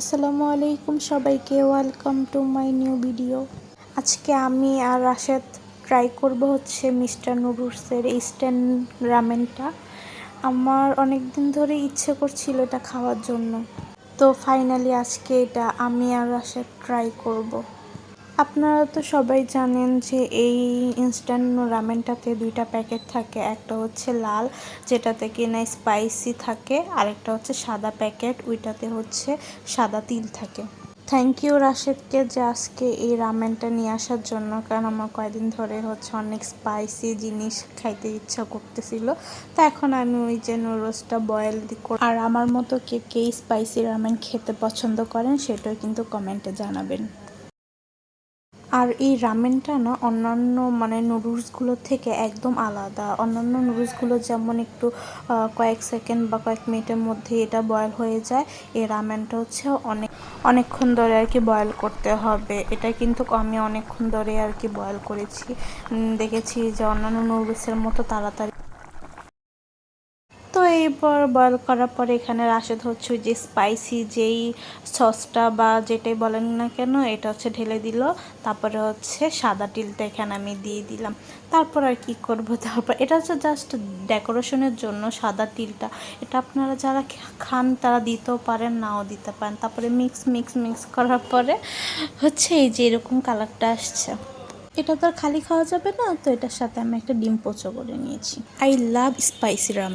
আসসালামু আলাইকুম সবাইকে welcome to my new video আজকে আমি আর রাশেদ ট্রাই করব হচ্ছে মিস্টার নুডলসের ইস্টার্ন রামেনটা আমার অনেক দিন ধরে ইচ্ছে করছিল এটা খাওয়ার জন্য। তো ফাইনালি আজকে এটা আমি আর রাশেদ ট্রাই করব। আপনারা তো সবাই জানেন যে এই ইনস্ট্যান্ট রামেনটাতে দুইটা প্যাকেট থাকে। একটা হচ্ছে লাল, যেটাতে কিনা স্পাইসি থাকে, আরেকটা হচ্ছে সাদা প্যাকেট ওইটাতে হচ্ছে সাদা তিল থাকে। থ্যাংক ইউ রাশেদকে যে আজকে এই রামেনটা নিয়ে আসার জন্য, কারণ আমার কয়েকদিন ধরে হচ্ছে অনেক স্পাইসি জিনিস খাইতে ইচ্ছা করতেছিল। তো এখন আমি ওই যে নুডলসটা বয়েল করি আর আমার মতো কে কে স্পাইসি রামেন খেতে পছন্দ করেন, সেটাও কিন্তু কমেন্টে জানাবেন। আর এই রামেনটা না অন্যান্য মানে নুডলসগুলোর থেকে একদম আলাদা। অন্যান্য নুডলসগুলো যেমন একটু কয়েক সেকেন্ড বা কয়েক মিনিটের মধ্যে এটা বয়েল হয়ে যায়, এই রামেনটা হচ্ছে অনেক, অনেকক্ষণ ধরে আর কি বয়েল করতে হবে। এটা কিন্তু আমি অনেকক্ষণ ধরে আর কি বয়েল করেছি। দেখেছি যে অন্যান্য নুডলসের মতো তাড়াতাড়ি এরপর বয়েল করার পরে এখানে রাশেদ হচ্ছে যে স্পাইসি যেই সসটা বা যেটাই বলেন না কেন, এটা হচ্ছে ঢেলে দিল। তারপরে হচ্ছে সাদা তিলটা এখানে আমি দিয়ে দিলাম। তারপর আর কি করব? তারপর এটা হচ্ছে জাস্ট ডেকোরেশনের জন্য সাদা তিলটা। এটা আপনারা যারা খান তারা দিতেও পারেন, নাও দিতে পারেন। তারপরে মিক্স মিক্স মিক্স করার পরে হচ্ছে এই যে এরকম কালারটা আসছে। এটা তো আর খালি খাওয়া যাবে না, তো এটার সাথে আমি একটা ডিম পোচো করে নিয়েছি। I love spicy Ram